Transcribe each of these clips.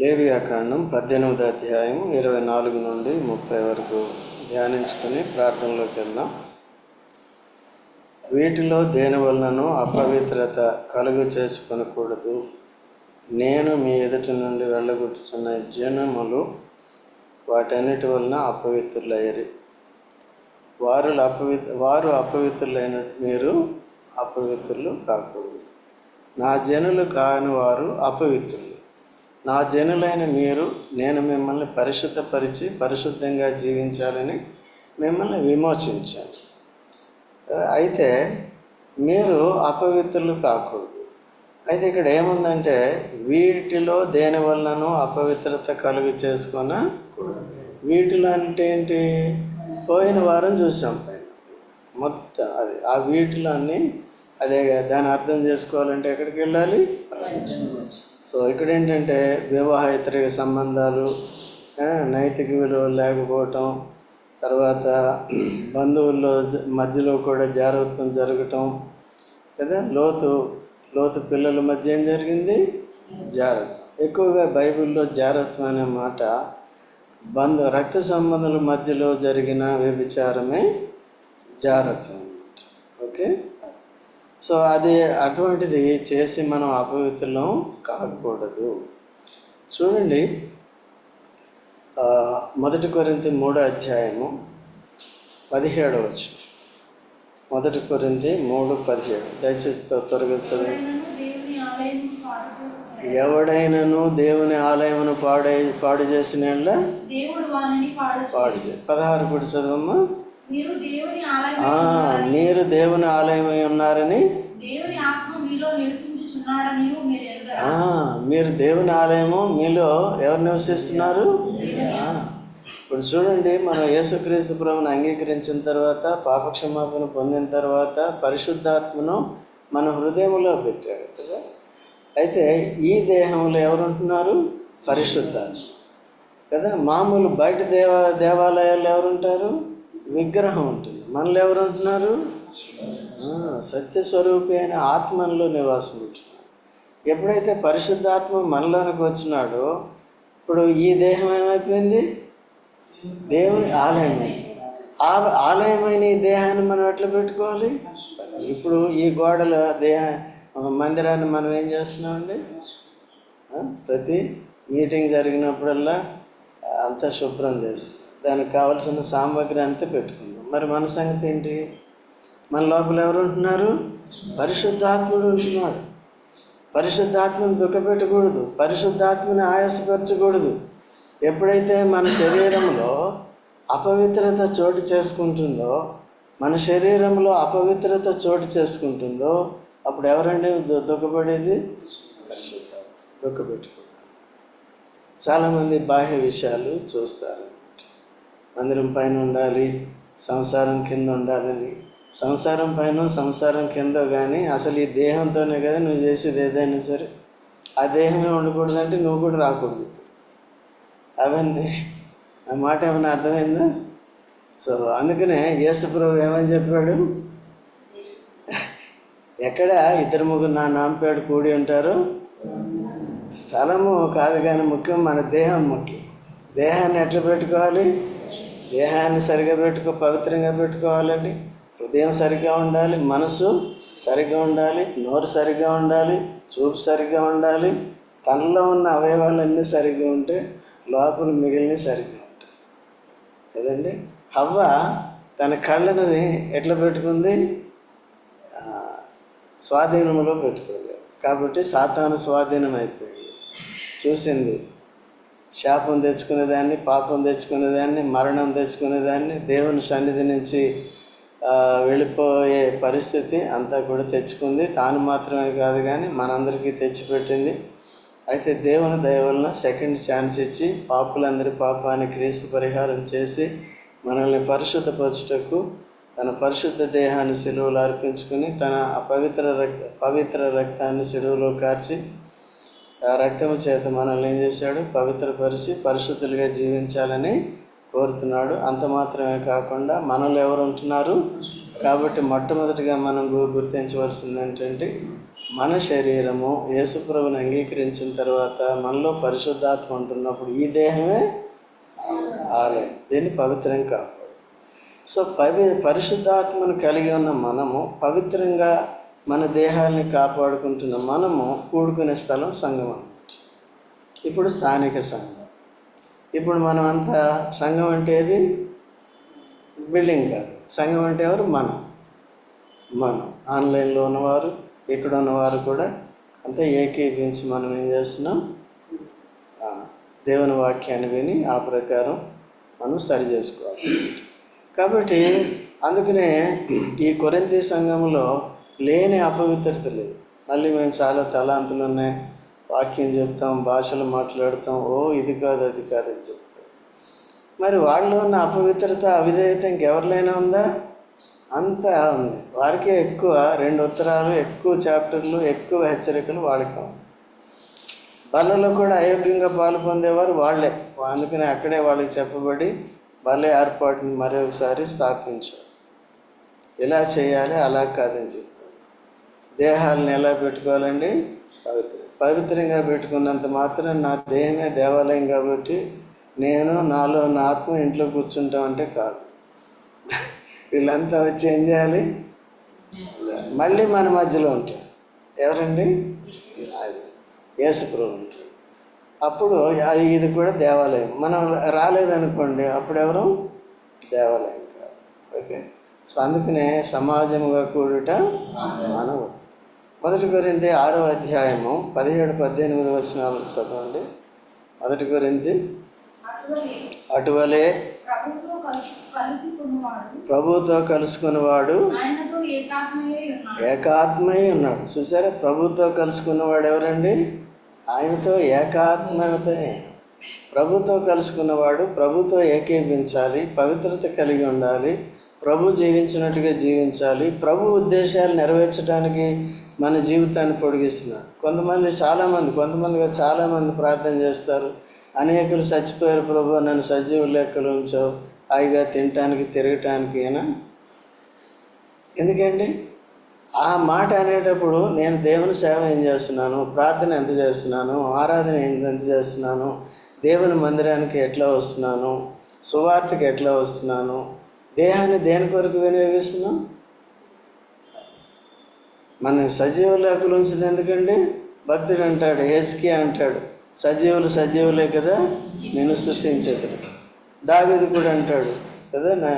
లేవియాకాండం పద్దెనిమిది అధ్యాయం ఇరవై నాలుగు నుండి ముప్పై వరకు ధ్యానించుకొని ప్రార్థనలోకి వెళ్దాం. వీటిలో దేని అపవిత్రత కలుగు చేసుకొనకూడదు. నేను మీ ఎదుటి నుండి వెళ్ళగొట్టుచున్న జనములు వాటన్నిటి వలన అపవిత్రులయ్యరి. వారు అపవి వారు అపవిత్రులైన మీరు అపవిత్రులు కాకూడదు. నా జనులు కాని వారు అపవిత్రులు. నా జనులైన మీరు నేను మిమ్మల్ని పరిశుద్ధపరిచి పరిశుద్ధంగా జీవించాలని మిమ్మల్ని విమోచించాను. అయితే మీరు అపవిత్రులు కాకూడదు. అయితే ఇక్కడ ఏముందంటే వీటిలో దేని వలనను అపవిత్రత కలుగు చేసుకున్న వీటిలో అంటే ఏంటి? పోయిన వారం చూసాం పైన. మొత్తం అది ఆ వీటిలో అన్నీ అదే దాన్ని అర్థం చేసుకోవాలంటే ఎక్కడికి వెళ్ళాలి? సో ఇక్కడ ఏంటంటే వివాహేతర సంబంధాలు నైతిక విలువలు లేకపోవటం తర్వాత బంధువుల్లో మధ్యలో కూడా జాగ్రత్తం జరగటం కదా? లోతు లోతు పిల్లల మధ్య ఏం జరిగింది? జాగ్రత్త ఎక్కువగా బైబిల్లో జాగ్రత్తం అనే మాట బంధు రక్త సంబంధాల మధ్యలో జరిగిన వ్యభిచారమే జాగ్రత్తం అన్నమాట. ఓకే? సో అది అటువంటిది చేసి మనం అపవిత్రులం కాకూడదు. చూడండి మొదటి కొరింతి మూడో అధ్యాయము పదిహేడవచ్చు మొదటి కొరింతి మూడు పదిహేడు. దయచేసి త్వ- త్వరగా చదివి. ఎవడైనను దేవుని ఆలయమును పాడే పాడు చేసిన. పాడు చే పదహారు కూడా చదవమ్మా. మీరు దేవుని ఆలయమై ఉన్నారని. మీరు దేవుని ఆలయము మీలో ఎవరు నివసిస్తున్నారు? ఇప్పుడు చూడండి మనం యేసుక్రీస్తు ప్రభుని అంగీకరించిన తర్వాత పాపక్షమాపణ పొందిన తర్వాత పరిశుద్ధాత్మను మన హృదయంలో పెట్టాడు కదా? అయితే ఈ దేహంలో ఎవరు ఉంటున్నారు పరిశుద్ధాత్మ. కదా? మామూలు బయట దేవ దేవాలయాల్లో ఎవరుంటారు? విగ్రహం ఉంటుంది. మనలో ఎవరు ఉంటున్నారు సత్యస్వరూపి అయిన ఆత్మలో నివాసం ఉంటున్నారు ఎప్పుడైతే పరిశుద్ధాత్మ మనలోనికి వచ్చినాడో ఇప్పుడు ఈ దేహం ఏమైపోయింది? దేవుని ఆలయం ఆ ఆలయమైన ఈ దేహాన్ని మనం ఎట్లా పెట్టుకోవాలి? ఇప్పుడు ఈ గోడల దేహ మందిరాన్ని మనం ఏం చేస్తున్నామండి? ప్రతి మీటింగ్ జరిగినప్పుడల్లా అంతా శుభ్రం చేస్తాం దానికి కావాల్సిన సామాగ్రి అంతా పెట్టుకుందాం. మరి మన సంగతి ఏంటి? మన లోపల ఎవరు ఉంటున్నారు? పరిశుద్ధాత్ముడు ఉంటున్నాడు. పరిశుద్ధాత్మను దుఃఖపెట్టకూడదు. పరిశుద్ధాత్మని ఆయాసపరచకూడదు. ఎప్పుడైతే మన శరీరంలో అపవిత్రత చోటు చేసుకుంటుందో మన శరీరంలో అపవిత్రత చోటు చేసుకుంటుందో అప్పుడు ఎవరండి దుఃఖపడేది? పరిశుద్ధాత్మ. దుఃఖపెట్టుకుంటారు చాలామంది బాహ్య విషయాలు చూస్తారు. మందిరం పైన ఉండాలి సంసారం కింద ఉండాలని. సంసారం పైన సంసారం కింద కానీ అసలు ఈ దేహంతోనే కదా నువ్వు చేసేది ఏదైనా సరే. ఆ దేహమే ఉండకూడదంటే నువ్వు కూడా రాకూడదు. అవన్నీ ఆ మాట ఏమైనా అర్థమైందా? సో అందుకనే యేసుప్రభు ఏమని చెప్పాడు? ఎక్కడ ఇద్దరు ముగ్గురు నా నాంపేడు కూడి ఉంటారు? స్థలము కాదు కానీ ముఖ్యం మన దేహం ముఖ్యం. దేహాన్ని ఎట్లా పెట్టుకోవాలి? దేహాన్ని సరిగా పెట్టుకో పవిత్రంగా పెట్టుకోవాలండి. హృదయం సరిగ్గా ఉండాలి మనసు సరిగ్గా ఉండాలి నోరు సరిగ్గా ఉండాలి చూపు సరిగ్గా ఉండాలి. తనలో ఉన్న అవయవాలన్నీ సరిగ్గా ఉంటే లోపల మిగిలిన సరిగ్గా ఉంటాయి. కదండి? హవ్వ తన కళ్ళని ఎట్లా పెట్టుకుంది? స్వాధీనంలో పెట్టుకోలేదు. కాబట్టి సాతాను స్వాధీనం అయిపోయింది చూసింది. శాపం తెచ్చుకునేదాన్ని పాపం తెచ్చుకునేదాన్ని మరణం తెచ్చుకునేదాన్ని దేవుని సన్నిధి నుంచి వెళ్ళిపోయే పరిస్థితి అంతా కూడా తెచ్చుకుంది. తాను మాత్రమే కాదు కానీ మనందరికీ తెచ్చిపెట్టింది. అయితే దేవుని దయవలన సెకండ్ ఛాన్స్ ఇచ్చి పాపులందరి పాపాన్ని క్రీస్తు పరిహారం చేసి మనల్ని పరిశుద్ధపరచుటకు తన పరిశుద్ధ దేహాన్ని సెలువులు అర్పించుకుని తన పవిత్ర రక్త పవిత్ర రక్తాన్ని సెలువులో కార్చి రక్తము చేత మనల్ని ఏం చేశాడు? పవిత్రపరిచి పరిశుద్ధులుగా జీవించాలని కోరుతున్నాడు. అంత మాత్రమే కాకుండా మనలో ఎవరు ఉంటున్నారు? కాబట్టి మొట్టమొదటిగా మనం గుర్తించవలసింది ఏంటంటే మన శరీరము యేసుప్రభుని అంగీకరించిన తర్వాత మనలో పరిశుద్ధాత్మ ఉంటున్నప్పుడు ఈ దేహమే ఆలయం. దీన్ని పవిత్రం కాపాడు. సో పవి పరిశుద్ధాత్మను కలిగి ఉన్న మనము పవిత్రంగా మన దేహాన్ని కాపాడుకుంటున్న మనము కూడుకునే స్థలం సంఘం అన్నమాట. ఇప్పుడు స్థానిక సంఘం. ఇప్పుడు మనం అంతా సంఘం అంటే ఏది? బిల్డింగ్ కాదు. సంఘం అంటే ఎవరు? మనం. మనం. ఆన్లైన్లో ఉన్నవారు ఇక్కడ ఉన్నవారు కూడా అంతా ఏకీపించి మనం ఏం చేస్తున్నాం? దేవుని వాక్యాన్ని విని ఆ ప్రకారం మనం సరి చేసుకోవాలి. కాబట్టి అందుకనే ఈ కొరింతి సంఘంలో లేని అపవిత్రత లేదు. మళ్ళీ మేము చాలా తలాంతులు ఉన్నాయి వాక్యం చెప్తాం భాషలు మాట్లాడతాం. ఓ ఇది కాదు అది కాదని చెప్తాం. మరి వాళ్ళు ఉన్న అపవిత్రత అవిధేయత ఇంకెవరిలైనా ఉందా? అంతా ఉంది. వారికే ఎక్కువ రెండు ఉత్తరాలు ఎక్కువ చాప్టర్లు ఎక్కువ హెచ్చరికలు వాళ్ళకే ఉంది బలలో కూడా అయోగ్యంగా పాలు పొందేవారు వాళ్ళే. అందుకని అక్కడే వాళ్ళకి చెప్పబడి బల ఏర్పాటుని మరొకసారి స్థాపించారు. ఇలా చేయాలి అలా కాదని చెప్పి. దేహాలను ఎలా పెట్టుకోవాలండి? పవిత్రం పవిత్రంగా పెట్టుకున్నంత మాత్రం నా దేహమే దేవాలయం కాబట్టి నేను నాలో నా ఆత్మ ఇంట్లో కూర్చుంటాం అంటే కాదు. వీళ్ళంతా వచ్చి ఏం చేయాలి? మళ్ళీ మన మధ్యలో ఉంటాడు ఎవరండి? అది. యేసుప్రభు ఉంటాడు అప్పుడు అది ఇది కూడా దేవాలయం. మనం రాలేదనుకోండి అప్పుడు ఎవరు దేవాలయం కాదు. ఓకే? సో అందుకనే సమాజముగా కూడుట మానవుడు. మొదటి కొరింది ఆరో అధ్యాయము పదిహేడు పద్దెనిమిది వచనాలు చదవండి. మొదటి కొరింది అటువలే ప్రభుతో కలుసుకున్నవాడు ఏకాత్మయ్య ఉన్నాడు. ఉన్నాడు చూసారా? ప్రభుతో కలుసుకున్నవాడు ఎవరండి? ఆయనతో ఏకాత్మతే ప్రభుతో కలుసుకున్నవాడు ప్రభుతో ఏకీపించాలి పవిత్రత కలిగి ఉండాలి ప్రభు జీవించినట్టుగా జీవించాలి ప్రభు ఉద్దేశాలు నెరవేర్చడానికి మన జీవితాన్ని పొడిగిస్తున్నారు. కొంతమంది చాలామంది కొంతమందిగా చాలామంది ప్రార్థన చేస్తారు. అనేకులు చచ్చిపోయారు ప్రభు నన్ను సజీవ లెక్కలు ఉంచావు. హాయిగా తినటానికి తిరగటానికి అయినా ఎందుకండి? ఆ మాట అనేటప్పుడు నేను దేవుని సేవ ఏం చేస్తున్నాను? ప్రార్థన ఎంత చేస్తున్నాను? ఆరాధన ఎంత చేస్తున్నాను? దేవుని మందిరానికి ఎట్లా వస్తున్నాను? సువార్తకి ఎట్లా వస్తున్నాను? దేహాన్ని దేని కొరకు వినియోగిస్తున్నాం? మన సజీవ ఉంచింది ఎందుకండి? భక్తుడు అంటాడు హెస్కి అంటాడు సజీవులు సజీవులే కదా నేను స్థుతించదు దావిది కూడా అంటాడు కదా నా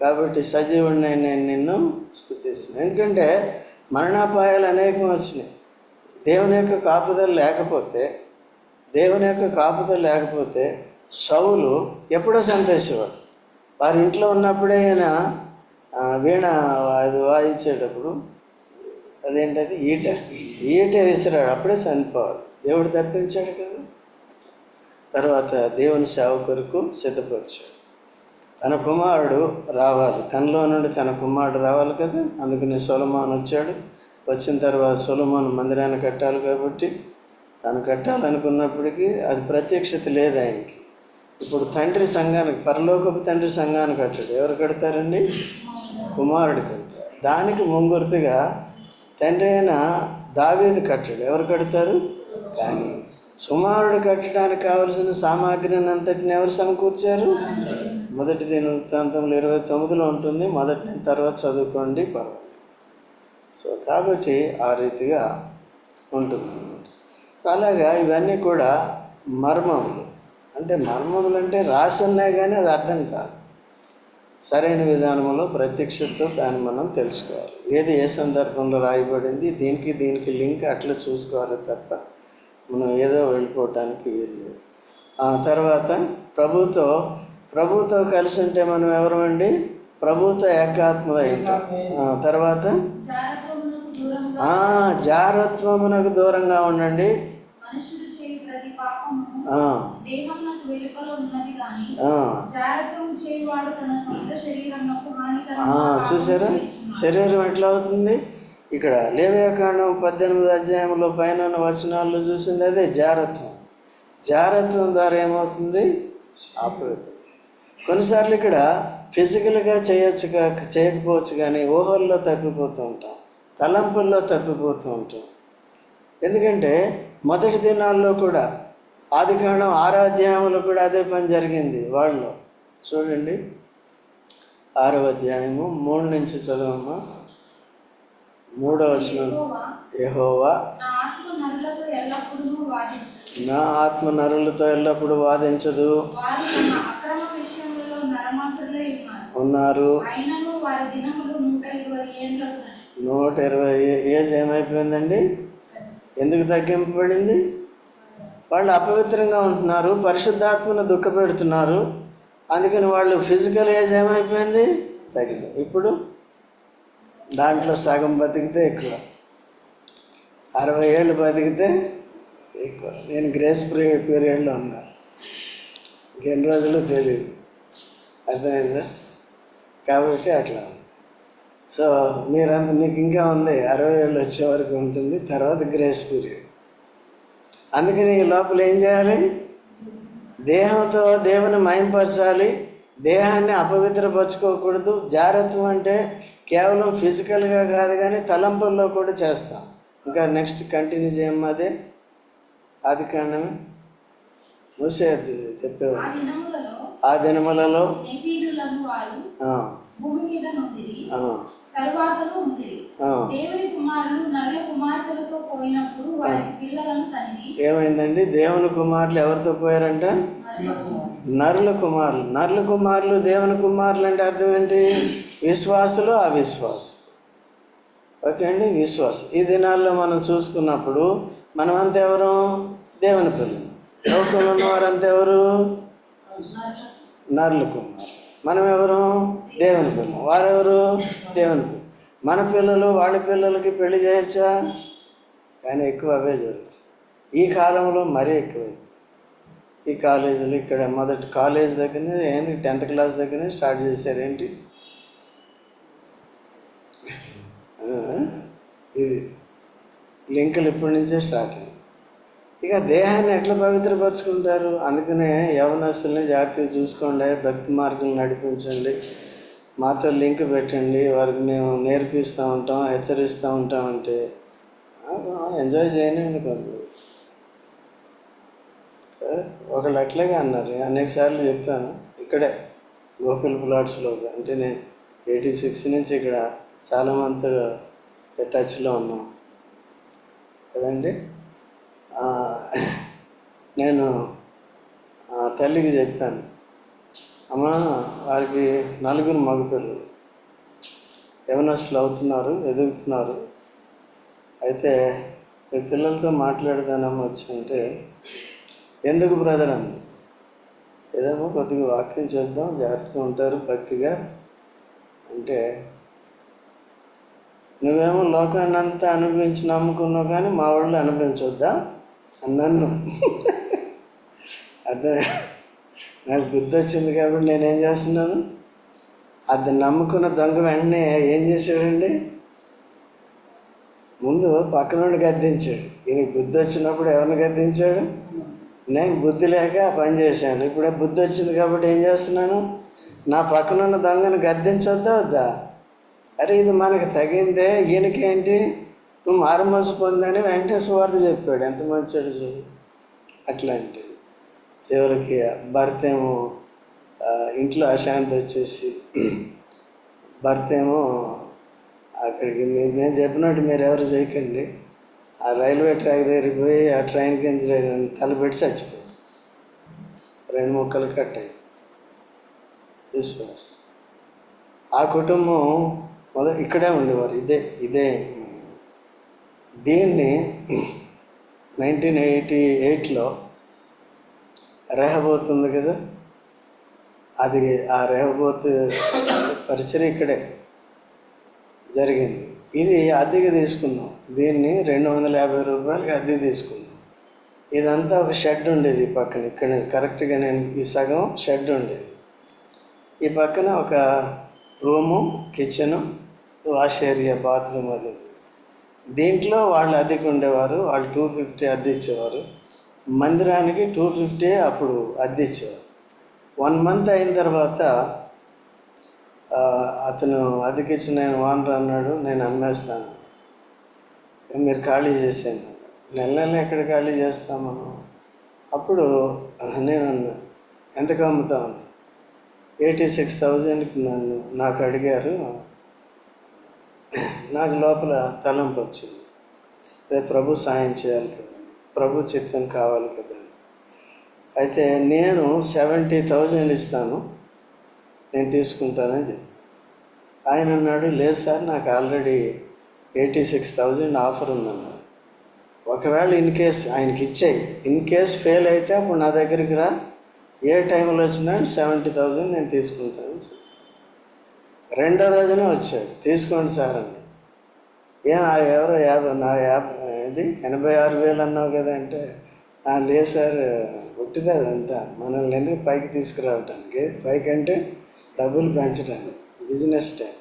కాబట్టి సజీవుడిని నేను నిన్ను స్థుతిస్తున్నాను ఎందుకంటే మరణాపాయాలు అనేకం వచ్చినాయి. దేవుని యొక్క కాపుదలు లేకపోతే దేవుని యొక్క కాపుదలు లేకపోతే సౌలు ఎప్పుడో చంపేసేవాడు. వారి ఇంట్లో ఉన్నప్పుడే ఆయన వీణ అది వాయించేటప్పుడు అదేంటది? ఈట. ఈట విసిరాడు. అప్పుడే చనిపోవాలి. దేవుడు తప్పించాడు కదా. తర్వాత దేవుని సేవ కొరకు సిద్ధపరిచాడు. తన కుమారుడు రావాలి. తనలో నుండి తన కుమారుడు రావాలి కదా. అందుకని సొలమాన్ వచ్చాడు. వచ్చిన తర్వాత సొలమాన్ మందిరాన్ని కట్టాలి కాబట్టి తను కట్టాలనుకున్నప్పటికీ అది ప్రత్యక్షత లేదు ఆయనకి. ఇప్పుడు తండ్రి సంఘానికి పరలోకపు తండ్రి సంఘాన్ని కట్టాడు. ఎవరు కడతారండి? కుమారుడు వెళ్తారు దానికి ముంగుర్తుగా తండ్రి అయిన దావేది కట్టడు. ఎవరు కడతారు? కానీ సుమారుడు కట్టడానికి కావలసిన సామాగ్రిని అంతటిని ఎవరు సమకూర్చారు? మొదటి దిన వృత్తాంతంలో ఇరవై తొమ్మిదిలో ఉంటుంది. మొదటి తర్వాత చదువుకోండి పర్వాలేదు. సో కాబట్టి ఆ రీతిగా ఉంటుందన్నమాట. అలాగా ఇవన్నీ కూడా మర్మములు. అంటే మర్మములు అంటే రాసి ఉన్నాయి కానీ అది అర్థం కాదు. సరైన విధానంలో ప్రత్యక్షతతో దాన్ని మనం తెలుసుకోవాలి. ఏది ఏ సందర్భంలో రాయబడింది దీనికి దీనికి లింక్ అట్లా చూసుకోవాలి తప్ప మనం ఏదో వెళ్ళిపోవటానికి వీలు ఆ తర్వాత ప్రభుతో ప్రభుతో కలిసి ఉంటే మనం ఎవరమండి? ప్రభుతో ఏకాత్మ అయి ఉంటాం. ఆ, తర్వాత? జారత్వమునకు దూరంగా ఉండండి. చూసారా. శరీరం ఎట్లా అవుతుంది? ఇక్కడ లేవ్యాకాండం పద్దెనిమిది అధ్యాయంలో పైన ఉన్న వచనాల్లో చూసింది అదే జారత్వం. జారత్వం ద్వారా ఏమవుతుంది? అపవిత్రం కొన్నిసార్లు ఇక్కడ ఫిజికల్గా చేయొచ్చు కా- చేయకపోవచ్చు కానీ ఊహల్లో తప్పిపోతూ ఉంటాం. తలంపుల్లో తప్పిపోతూ ఉంటాం. ఎందుకంటే మొదటి దినాల్లో కూడా ఆదికాండం ఆరో అధ్యాయంలో కూడా అదే పని జరిగింది వాళ్ళు. చూడండి. ఆరో అధ్యాయము మూడు నుంచి చదవమ్మా మూడో వచ్చిన యెహోవా నా ఆత్మ నరులతో ఎల్లప్పుడూ వాదించదు. ఉన్నారు. నూట ఇరవై ఏజ్ ఏమైపోయిందండి? ఎందుకు తగ్గింపబడింది? వాళ్ళు అపవిత్రంగా ఉంటున్నారు పరిశుద్ధాత్మను దుఃఖపెడుతున్నారు. అందుకని వాళ్ళు ఫిజికల్ ఏజ్ ఏమైపోయింది? తగ్గింది ఇప్పుడు దాంట్లో సగం బతికితే ఎక్కువ. అరవై ఏళ్ళు బతికితే ఎక్కువ. నేను గ్రేస్ పీరియడ్ పీరియడ్లో ఉన్నా. ఎన్ని రోజులు తెలియదు అర్థమైందా? కాబట్టి అట్లా ఉంది. సో మీరంత మీకు ఇంకా ఉంది. అరవై ఏళ్ళు వచ్చే వరకు ఉంటుంది. తర్వాత గ్రేస్ పీరియడ్ అందుకని లోపల ఏం చేయాలి? దేహంతో దేవుని మయంపరచాలి దేహాన్ని అపవిత్రపరచుకోకూడదు. జాగ్రత్త అంటే కేవలం ఫిజికల్గా కాదు కానీ తలంపుల్లో కూడా చేస్తాం. ఇంకా నెక్స్ట్ కంటిన్యూ చేయమ్మా అదే. ఆది కాండమే మూసేది ఆ చెప్పేవారు. దినములలో ఆ దినములలో వారు ఆ. దేవుని కుమారులు నరుల కుమార్తెలతో పోయినప్పుడు వారికి పిల్లలను ఏమైందండి? దేవుని కుమారులు ఎవరితో పోయారంట? నరుల కుమారులు. నరుల కుమారులు. దేవుని కుమారులు అంటే అర్థం ఏంటి? విశ్వాసులు అవిశ్వాసు ఓకే అండి? విశ్వాసం. ఈ దినాల్లో మనం చూసుకున్నప్పుడు మనమంతా ఎవరు? దేవుని పిల్లలు. లోకంలో ఉన్నవారంతా ఎవరు? నరుల కుమారు మనం ఎవరు దేవుని పిల్లలు. వారెవరు? దేవుని పిల్లలు. మన పిల్లలు వాళ్ళ పిల్లలకి పెళ్ళి చేయొచ్చా? కానీ ఎక్కువ అవే జరుగుతాయి. ఈ కాలంలో మరీ ఎక్కువ. ఈ కాలేజీలు ఇక్కడ మొదటి కాలేజ్ దగ్గరనే ఏంది టెన్త్ క్లాస్ దగ్గరనే స్టార్ట్ చేశారు. ఏంటి? ఇది. లింకులు ఇప్పటి నుంచే స్టార్ట్ అయింది ఇక దేహాన్ని ఎట్లా పవిత్రపరుచుకుంటారు? అందుకనే యవనస్తుల్ని జాగ్రత్తగా చూసుకోండి భక్తి మార్గం నడిపించండి. మాతో లింక్ పెట్టండి వారికి మేము నేర్పిస్తూ ఉంటాం హెచ్చరిస్తూ ఉంటాం అంటే ఎంజాయ్ చేయనండి కొంచెం ఒకళ్ళు అట్లాగే అన్నారు అనేక సార్లు చెప్తాను ఇక్కడే గోకుల్ ప్లాట్స్లో అంటే నేను ఎయిటీ సిక్స్ నుంచి ఇక్కడ చాలామంది టచ్లో ఉన్నాం. కదండి నేను తల్లికి చెప్పాను అమ్మ వారికి నలుగురు మగపిల్లలు. ఎవనస్లు అవుతున్నారు ఎదుగుతున్నారు. అయితే మీ పిల్లలతో మాట్లాడదానమ్మ వచ్చి ఎందుకు బ్రదర్ అంది. ఏదేమో కొద్దిగా వాక్యం చెప్దాం జాగ్రత్తగా ఉంటారు భక్తిగా. అంటే నువ్వేమో లోకాన్నంతా అనుభవించి నమ్ముకున్నావు కానీ మా వాళ్ళు అనుభవించొద్దా? అన్నాను అర్థం నాకు బుద్ధి వచ్చింది కాబట్టి నేనేం చేస్తున్నాను? అది నమ్ముకున్న దొంగ వెంటనే ఏం చేశాడండి? ముందు పక్కనుండి గద్దించాడు. ఈయనకి బుద్ధి వచ్చినప్పుడు ఎవరిని గద్దించాడు? నేను బుద్ధి లేక పని చేశాను. ఇప్పుడే బుద్ధి వచ్చింది కాబట్టి ఏం చేస్తున్నాను? నా పక్కనున్న దొంగను గద్దించొద్దా వద్దా? అరే ఇది మనకు తగిందే. ఈయనకేంటి? నువ్వు మారుమనసు పొందని వెంటనే సువార్త చెప్పాడు. ఎంత మంచివాడు చూడు. అట్లాంటిది చివరికి భర్త ఏమో ఇంట్లో అశాంతి వచ్చేసి భర్త ఏమో అక్కడికి మీరు నేను చెప్పినట్టు మీరు ఎవరు చేయకండి. ఆ రైల్వే ట్రాక్ దగ్గరికి పోయి ఆ ట్రైన్ కింద తలపెట్టి చచ్చిపోయి. రెండు ముక్కలు కట్ అయ్యి. విశ్వాసం. ఆ కుటుంబం మొదట ఇక్కడే ఉండేవారు. ఇదే ఇదే దీన్ని నైన్టీన్ ఎయిటీ ఎయిట్లో రెహబోత్ ఉంది కదా? అది ఆ రెహబోత్ పరిచయం ఇక్కడే జరిగింది. ఇది అద్దెకి తీసుకున్నాం. దీన్ని రెండు వందల యాభై రూపాయలకి అద్దె తీసుకున్నాం. ఇదంతా ఒక షెడ్ ఉండేది ఈ పక్కన. ఇక్కడ కరెక్ట్గా నేను ఈ సగం షెడ్ ఉండేది. ఈ పక్కన ఒక room kitchen wash area bathroom అది ఉంది. దీంట్లో వాళ్ళు అద్దెకు ఉండేవారు వాళ్ళు టూ ఫిఫ్టీ అద్దె ఇచ్చేవారు. మందిరానికి టూ ఫిఫ్టీ అప్పుడు అద్దె ఇచ్చేవారు. వన్ మంత్ అయిన తర్వాత అతను అద్దెకిచ్చిన నేను ఓనర్ అన్నాడు నేను అమ్మేస్తాను. మీరు ఖాళీ చేసేయండి నెల నెల ఎక్కడ ఖాళీ చేస్తాం మనం? అప్పుడు నేను అన్నా, ఎంతకు అమ్ముతాను ఎయిటీ సిక్స్ థౌజండ్కి నన్ను నాకు అడిగారు. నాకు లోపల తలంపు వచ్చింది. అదే ప్రభు సాయం చేయాలి కదా. ప్రభు చిత్తం కావాలి కదా. అయితే నేను సెవెంటీ థౌజండ్ ఇస్తాను. నేను తీసుకుంటానని చెప్పి. ఆయన అన్నాడు లేదు సార్ నాకు already eighty six thousand offer ఉందన్నాడు. ఒకవేళ ఇన్ కేస్ ఆయనకి ఇచ్చేయి. ఇన్ కేస్ ఫెయిల్ అయితే అప్పుడు నా దగ్గరికి రా. ఏ టైంలో వచ్చినా సెవెంటీ థౌజండ్ నేను తీసుకుంటానని చెప్పి. రెండో రోజునే వచ్చాడు. తీసుకోండి సార్ అని. ఏం ఆ ఎవరో యాభై నా యాభై ఇది ఎనభై ఆరు వేలు అన్నావు కదా అంటే లేదు సార్ ఒట్టిది అదంతా. మనల్ని ఎందుకు పైకి తీసుకురావడానికి పైకి అంటే డబ్బులు పెంచడానికి బిజినెస్ స్టార్ట్.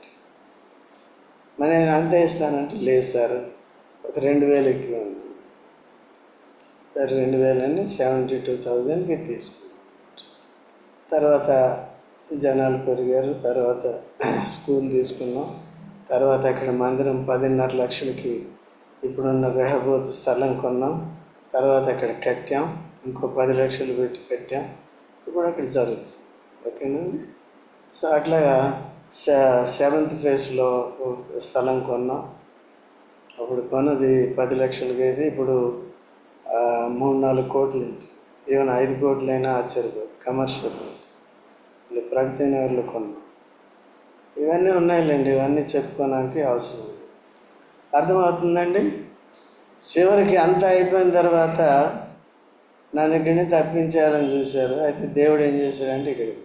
మరి నేను అంతే ఇస్తానంటే లేదు సార్ ఒక రెండు వేలు ఎక్కువ ఉంది. సార్ రెండు వేలని సెవెంటీ టూ థౌజండ్కి తీసుకున్నాను తర్వాత జనాలు పెరిగారు. తర్వాత స్కూల్ తీసుకున్నాం. తర్వాత అక్కడ మందిరం పదిన్నర లక్షలకి ఇప్పుడున్న రెహబోత్ స్థలం కొన్నాం. తర్వాత అక్కడ కట్టాం. ఇంకో పది లక్షలు పెట్టి కట్టాం. ఇప్పుడు అక్కడ జరుగుతుంది. ఓకేనండి సో అట్లాగా సె- సెవెంత్ ఫేజ్లో ఒక స్థలం కొన్నాం. అప్పుడు కొన్నది పది లక్షలకి అయితే ఇప్పుడు మూడు నాలుగు కోట్లు ఉంటుంది. ఈవెన్ ఐదు కోట్లైనా ఆశ్చర్యపోదు. కమర్షియల్. మళ్ళీ ప్రగతి నగర్లో కొన్నాం. ఇవన్నీ ఉన్నాయిలేండి ఇవన్నీ చెప్పుకోవడానికి అవసరం ఉంది అర్థమవుతుందండి? చివరికి అంతా అయిపోయిన తర్వాత నన్ను ఇక్కడిని తప్పించాలని చూశారు. అయితే దేవుడు ఏం చేశాడంటే ఇక్కడికి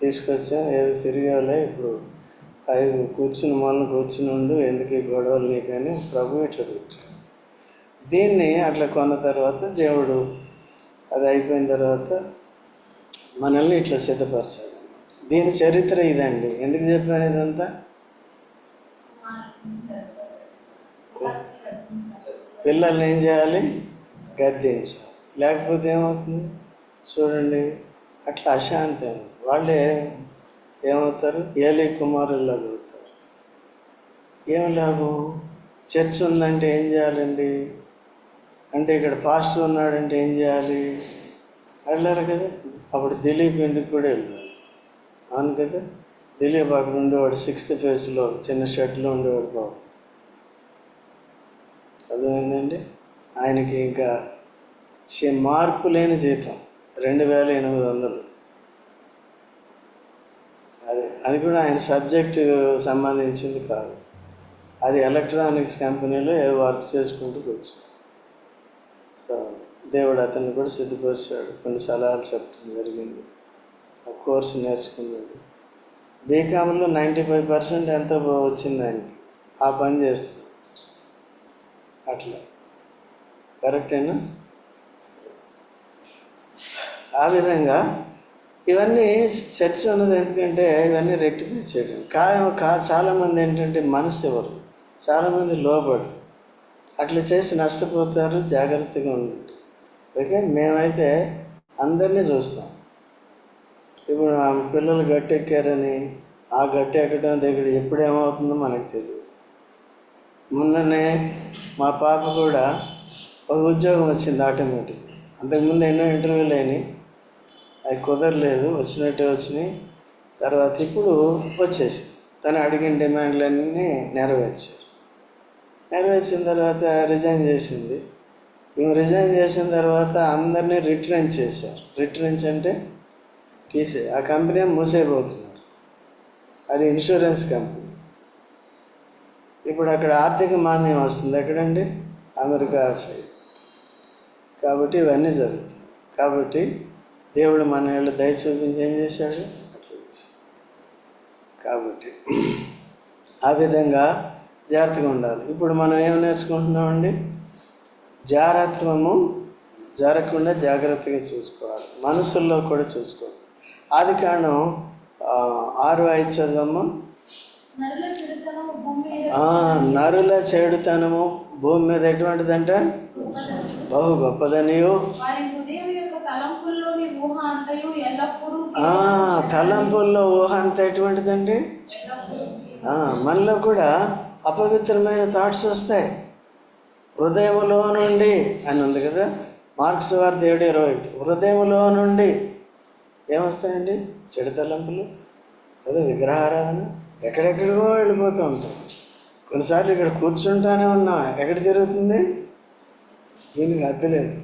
తీసుకొచ్చాం ఏదో తిరిగేవాళ్ళే. ఇప్పుడు అవి కూర్చుని మొన్న కూర్చుని ఉండు ఎందుకు ఈ గొడవలు నీకని ప్రభు ఇట్లా పెట్టాడు. దీన్ని అట్లా కొన్న తర్వాత దేవుడు అది అయిపోయిన తర్వాత మనల్ని ఇట్లా సిద్ధపరిచాడు. దీని చరిత్ర ఇదండి. ఎందుకు చెప్పాను ఇదంతా? పిల్లల్ని ఏం చేయాలి? గద్దించాలి. లేకపోతే ఏమవుతుంది? చూడండి అట్లా అశాంతి అవుతుంది వాళ్ళే ఏమవుతారు? ఏలి కుమారుల్లాగా అవుతారు ఏం లాభం? చర్చ్ ఉందంటే ఏం చేయాలండి? అంటే ఇక్కడ పాస్టర్ ఉన్నాడంటే ఏం చేయాలి? వెళ్ళారు కదా. అప్పుడు దిలీప్ ఇంటికి కూడా వెళ్ళాడు. అవును కదా? దిలీప్ అక్కడ ఉండేవాడు సిక్స్త్ ఫేజ్లో చిన్న షెడ్లో ఉండేవాడు బాబు అర్థమైందండి? ఆయనకి ఇంకా చి- మార్పు లేని జీతం రెండు వేల ఎనిమిది వందలు. అది అది కూడా ఆయన సబ్జెక్టు సంబంధించింది కాదు. అది ఎలక్ట్రానిక్స్ కంపెనీలో ఏదో వర్క్ చేసుకుంటూ కూర్చో సో దేవుడు అతన్ని కూడా సిద్ధపరిచాడు. కొన్ని సలహాలు చెప్పడం జరిగింది. ఆ కోర్సు నేర్చుకున్నాడు. బీకామ్లో నైంటీ ఫైవ్ పర్సెంట్ ఎంతో వచ్చింది ఆయనకి. ఆ పని చేస్తున్నాడు. అట్లా. కరెక్టేనా ఆ విధంగా ఇవన్నీ చర్చ ఉన్నది ఎందుకంటే ఇవన్నీ రెక్టిఫై చేయడం. కారణం కా చాలామంది ఏంటంటే మనసు ఎవరు? చాలామంది లోబడు. అట్లా చేసి నష్టపోతారు జాగ్రత్తగా ఉండండి. ఓకే మేమైతే అందరినీ చూస్తాం. ఇప్పుడు ఆమె పిల్లలు గట్టి ఎక్కారని ఆ గట్టి ఎక్కడం దగ్గర ఎప్పుడు ఏమవుతుందో మనకు తెలియదు మొన్ననే మా పాప కూడా ఒక ఉద్యోగం వచ్చింది ఆటోమేటిక్ అంతకుముందు ఎన్నో ఇంటర్వ్యూలు అయినాయి. అది కుదరలేదు వచ్చినట్టే వచ్చినాయి. తర్వాత ఇప్పుడు వచ్చేసింది. తను అడిగిన డిమాండ్లన్నీ నెరవేర్చారు. నెరవేర్చిన తర్వాత రిజైన్ చేసింది. ఈమె రిజైన్ చేసిన తర్వాత అందరినీ రిటర్న్ చేశారు. రిటర్న్స్ అంటే తీసే ఆ కంపెనీ మూసేయబోతున్నారు. అది ఇన్సూరెన్స్ కంపెనీ. ఇప్పుడు అక్కడ ఆర్థిక మాంద్యం వస్తుంది ఎక్కడండి? America side. కాబట్టి ఇవన్నీ జరుగుతున్నాయి. కాబట్టి దేవుడు మన వీళ్ళు దయ చూపించి ఏం చేశాడు? అట్లా చేశాడు. కాబట్టి ఆ విధంగా జాగ్రత్తగా ఉండాలి. ఇప్పుడు మనం ఏం నేర్చుకుంటున్నామండి? జాగ్రత్తము జరగకుండా జాగ్రత్తగా చూసుకోవాలి. మనసుల్లో కూడా చూసుకోవాలి. ఆది కారణం ఆరు ఐదు చదవమ్మా. నరుల చెడుతనము భూమి మీద ఎటువంటిదంట? బహు గొప్పదనియు. తలంపుల్లో ఊహ అంత ఎటువంటిదండి? మనలో కూడా అపవిత్రమైన థాట్స్ వస్తాయి. హృదయములో నుండి అని ఉంది కదా. మార్క్స్ వార్త ఏడు ఇరవై ఒకటి. హృదయములో నుండి ఏమొస్తాయండి? చెడు తలంపులు అదే విగ్రహారాధన. ఎక్కడెక్కడికో వెళ్ళిపోతూ ఉంటాం. కొన్నిసార్లు ఇక్కడ కూర్చుంటానే ఉన్నాం. ఎక్కడ జరుగుతుంది? దీనికి అద్దు లేదు.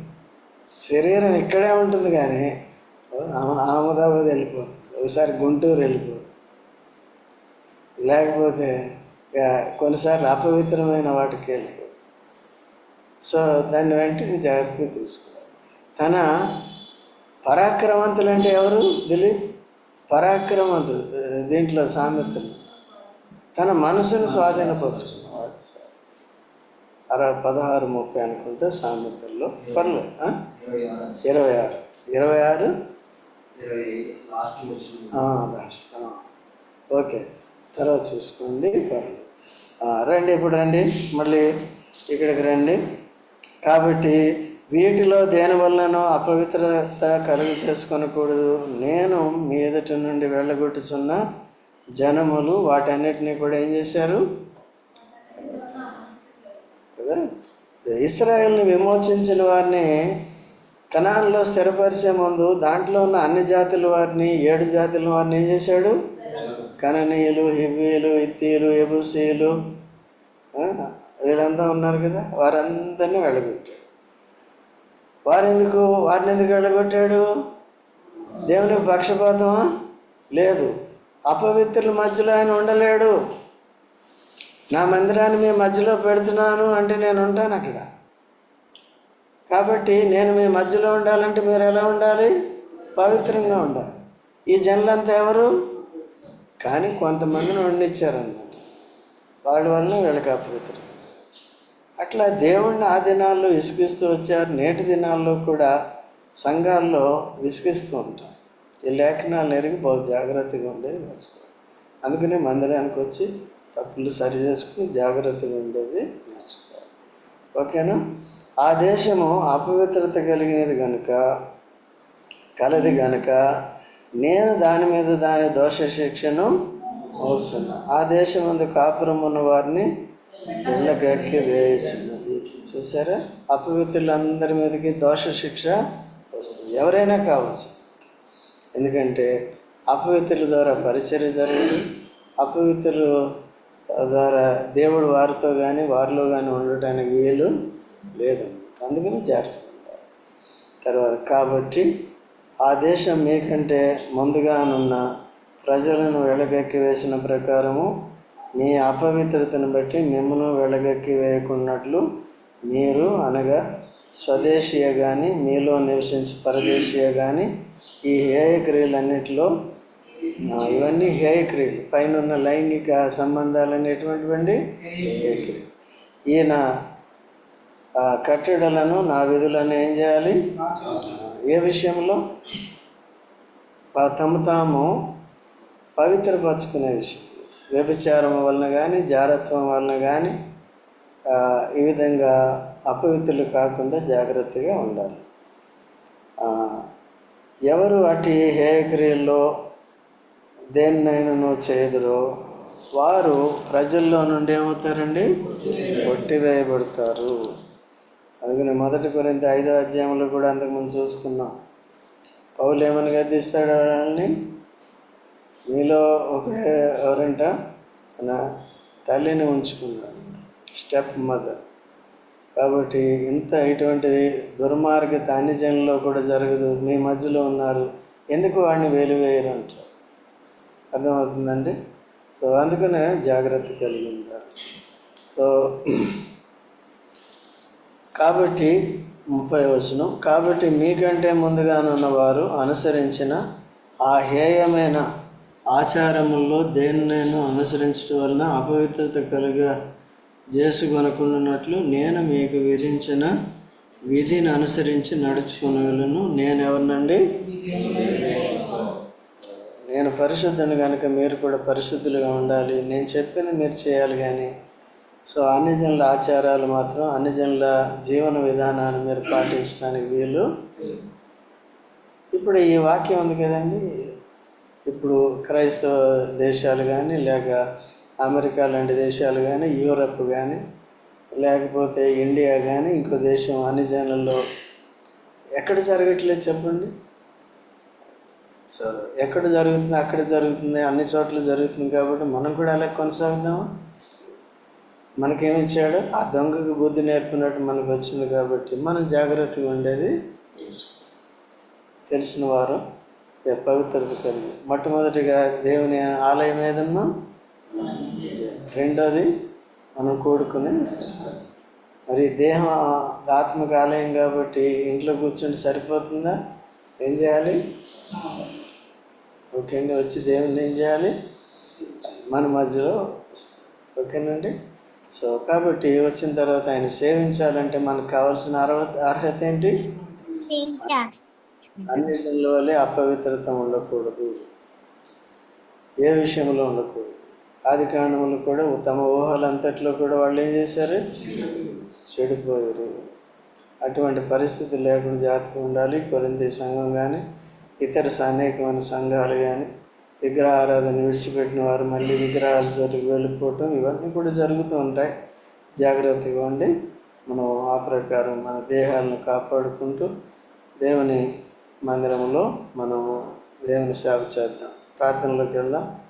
శరీరం ఇక్కడే ఉంటుంది కానీ అహ్మదాబాద్ వెళ్ళిపోతుంది. ఒకసారి గుంటూరు వెళ్ళిపోతుంది. లేకపోతే ఇక కొన్నిసార్లు అపవిత్రమైన వాటికి వెళ్ళి సో దాన్ని వెంటనే జాగ్రత్తగా తీసుకోవాలి. తన పరాక్రమవంతులు అంటే ఎవరు దిలీప్? పరాక్రమవంతులు దీంట్లో సామెతలు. తన మనసును స్వాధీనపరుచుకున్నవాడు అరవై పదహారు ముప్పై అనుకుంటే సామెతల్లో పర్లేదు ఇరవై ఆరు. ఇరవై ఆరు? రాష్ట్రం ఓకే. తర్వాత చూసుకోండి పర్లేదు. రండి ఇప్పుడు రండి. మళ్ళీ ఇక్కడికి రండి. కాబట్టి వీటిలో దేనివల్లనో అపవిత్రత కలుగు చేసుకొనకూడదు నేను మీ ఎదుటి నుండి వెళ్ళగొట్టుచున్న జనములు వాటన్నిటినీ కూడా ఏం చేశారు? కదా? ఇస్రాయల్ని విమోచించిన వారిని కణాల్లో స్థిరపరిచే ముందు దాంట్లో ఉన్న అన్ని జాతుల వారిని ఏడు జాతుల వారిని ఏం చేశాడు? కననీయులు హివ్వీలు ఇత్తీలు ఎబుసీలు వీళ్ళంతా ఉన్నారు కదా వారందరినీ వెళ్ళగొట్టాడు. వారెందుకు వారిని ఎందుకు వెళ్ళగొట్టాడు? దేవుని పక్షపాతమా? లేదు. అపవిత్రుల మధ్యలో ఆయన ఉండలేడు. నా మందిరాన్ని మీ మధ్యలో పెడుతున్నాను అంటే నేను ఉంటాను అక్కడ. కాబట్టి నేను మీ మధ్యలో ఉండాలంటే మీరు ఎలా ఉండాలి? పవిత్రంగా ఉండాలి. ఈ జనులంతా ఎవరు? కానీ కొంతమందిని వండించారన్నమాట వాళ్ళ వల్ల వీళ్ళకి అపవిత్రత అట్లా దేవుణ్ణి ఆ దినాల్లో విసిగిస్తూ వచ్చారు. నేటి దినాల్లో కూడా సంఘాల్లో విసిగిస్తూ ఉంటాం ఈ లేఖనాలు ఎరిగి బహు జాగ్రత్తగా ఉండేది నేర్చుకోవాలి. అందుకనే మందిరానికి వచ్చి తప్పులు సరి చేసుకుని జాగ్రత్తగా ఉండేది నేర్చుకోవాలి. ఓకేనా? ఆ దేశము అపవిత్రత కలిగినది కనుక కలది గనుక నేను దాని మీద దాని దోష శిక్షను అవుతున్న ఆ దేశం అందు కాపురం ఉన్న వారిని ఇళ్ళకెక్కి వేయుచున్నది చూసారా అపవిత్రులందరి మీదకి దోష శిక్ష వస్తుంది. ఎవరైనా కావచ్చు. ఎందుకంటే అపవిత్రుల ద్వారా పరిచర్య జరగదు అపవిత్రులు ద్వారా దేవుడు వారితో కానీ వారిలో కానీ ఉండటానికి వీలు లేదన్నమాట. అందుకని జాగ్రత్త తర్వాత కాబట్టి ఆ దేశం మీకంటే ముందుగానున్న ప్రజలను వెళ్ళగక్కి వేసిన ప్రకారము మీ అపవిత్రతను బట్టి మిమ్మను వెళ్ళగక్కి వేయకున్నట్లు మీరు అనగా స్వదేశీయ కానీ మీలో నివసించి పరదేశీయ కానీ ఈ హేయ క్రియలన్నిటిలో ఇవన్నీ హేయ క్రియలు. పైన ఉన్న లైంగిక సంబంధాలు అనేటువంటివండి హేయ క్రియలు. ఈయన ఆ కట్టడలను నా విధులను ఏం చేయాలి? ఏ విషయంలో? తమ తాము పవిత్రపరచుకునే విషయం. వ్యభిచారం వలన కానీ జారత్వం వలన కానీ ఈ విధంగా అపవిత్రులు కాకుండా జాగ్రత్తగా ఉండాలి. ఎవరు అటు హేయక్రియల్లో దేన్నైనా చేదురో వారు ప్రజల్లో నుండి ఏమవుతారండి? కొట్టివేయబడతారు అందుకని మొదటి కొరింత ఐదో అధ్యాయంలో కూడా అంతకుముందు చూసుకున్నాం. పౌలు ఏమని గద్దిస్తాడు వాళ్ళని? మీలో ఒకడే ఎవరంట? నా తల్లిని ఉంచుకున్నాడు స్టెప్ మదర్. కాబట్టి ఇంత ఇటువంటి దుర్మార్గత అన్ని జనంలో కూడా జరగదు. మీ మధ్యలో ఉన్నారు. ఎందుకు వాడిని వెలివేయరు అంటారు అర్థమవుతుందండి? సో అందుకనే జాగ్రత్త కలిగి ఉంటారు సో కాబట్టి ముప్పై వచనం. కాబట్టి మీకంటే ముందుగానున్న వారు అనుసరించిన ఆ హేయమైన ఆచారముల్లో దేన్నైనా అనుసరించడం వలన అపవిత్రత కలుగ. చేసుకొనుకున్నట్లు నేను మీకు విధించిన విధిని అనుసరించి నడుచుకునేలను నేను ఎవరినండి? నేను పరిశుద్ధుని కనుక మీరు కూడా పరిశుద్ధులుగా ఉండాలి. నేను చెప్పింది మీరు చేయాలి కానీ సో అన్ని జనుల ఆచారాలు మాత్రం అన్ని జనుల జీవన విధానాన్ని మీరు పాటించడానికి వీలు. ఇప్పుడు ఈ వాక్యం ఉంది కదండి. ఇప్పుడు క్రైస్తవ దేశాలు కానీ లేక అమెరికా లాంటి దేశాలు కానీ యూరప్ కానీ లేకపోతే ఇండియా కానీ ఇంకో దేశం అన్ని జనాల్లో ఎక్కడ జరగట్లేదు చెప్పండి? సరే ఎక్కడ జరుగుతుంది అక్కడ జరుగుతుంది అన్ని చోట్ల జరుగుతుంది కాబట్టి మనం కూడా అలా కొనసాగుదామా? మనకేమి ఇచ్చాడు? ఆ దొంగకు బుద్ధి నేర్పినట్టు మనకు వచ్చింది కాబట్టి మనం జాగ్రత్తగా ఉండేది. తెలిసిన వారు. పవిత్రత కలిగి. మొట్టమొదటిగా దేవుని ఆలయం ఏదమ్మా రెండోది మనం కూడుకునే మరి దేహం ఆత్మక ఆలయం కాబట్టి ఇంట్లో కూర్చుంటే సరిపోతుందా? ఏం చేయాలి? ఓకే అండి వచ్చి దేవుని ఏం చేయాలి? మన మధ్యలో ఓకేనండి? సో కాబట్టి వచ్చిన తర్వాత ఆయన సేవించాలంటే మనకు కావాల్సిన అర్హత అర్హత ఏంటి? అన్నిటిలోనే అపవిత్రత ఉండకూడదు. ఏ విషయంలో ఉండకూడదు. ఆది కాండములు కూడా తమ ఊహలంతట్లో కూడా వాళ్ళు ఏం చేశారు? చెడిపోయారు. అటువంటి పరిస్థితి లేకుండా జాతకం ఉండాలి. కొరింది సంఘం కానీ ఇతర అనేకమైన సంఘాలు కానీ విగ్రహ ఆరాధన విడిచిపెట్టిన వారు మళ్ళీ విగ్రహాల చోటుకు వెళ్ళిపోవటం ఇవన్నీ కూడా జరుగుతూ ఉంటాయి. జాగ్రత్తగా ఉండి మనం ఆ ప్రకారం మన దేహాలను కాపాడుకుంటూ దేవుని మందిరంలో మనము దేవుని సేవ చేద్దాం. ప్రార్థనలోకి వెళ్దాం.